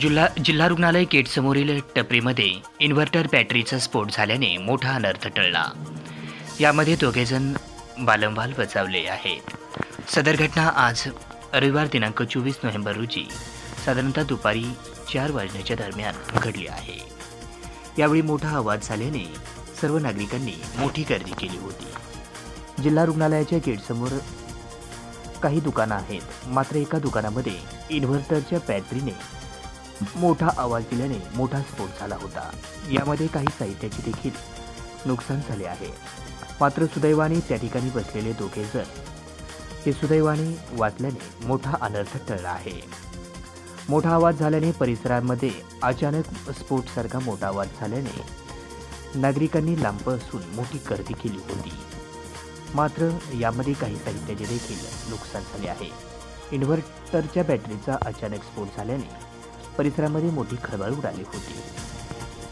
जिल्हा जिल्हा रुग्णालय गेटसमोरील टपरीमध्ये इन्व्हर्टर बॅटरीचा स्फोट झाल्याने मोठा अनर्थ टळला. यामध्ये दोघेजण बालंबाल बचावले आहेत. सदर घटना आज रविवार दिनांक चोवीस नोव्हेंबर रोजी साधारणतः दुपारी चार वाजण्याच्या दरम्यान घडली आहे. यावेळी मोठा आवाज झाल्याने सर्व नागरिकांनी मोठी गर्दी केली होती. जिल्हा रुग्णालयाच्या गेटसमोर काही दुकानं आहेत. मात्र एका दुकानामध्ये इन्व्हर्टरच्या बॅटरीने मोठा आवाज दिल्याने मोठा स्फोट झाला होता. यामध्ये काही साहित्याचे देखील नुकसान झाले आहे. मात्र सुदैवाने त्या ठिकाणी बसलेले दोघे जण हे सुदैवाने वाचल्याने मोठा अनर्थ टळला आहे. मोठा आवाज झाल्याने परिसरामध्ये अचानक स्फोटसारखा मोठा आवाज झाल्याने नागरिकांनी लांब असून मोठी गर्दी केली होती. मात्र यामध्ये काही साहित्याचे देखील नुकसान झाले आहे. इन्व्हर्टरच्या बॅटरीचा अचानक स्फोट झाल्याने परिसरामध्ये मोठी खळबळ उडाली होती.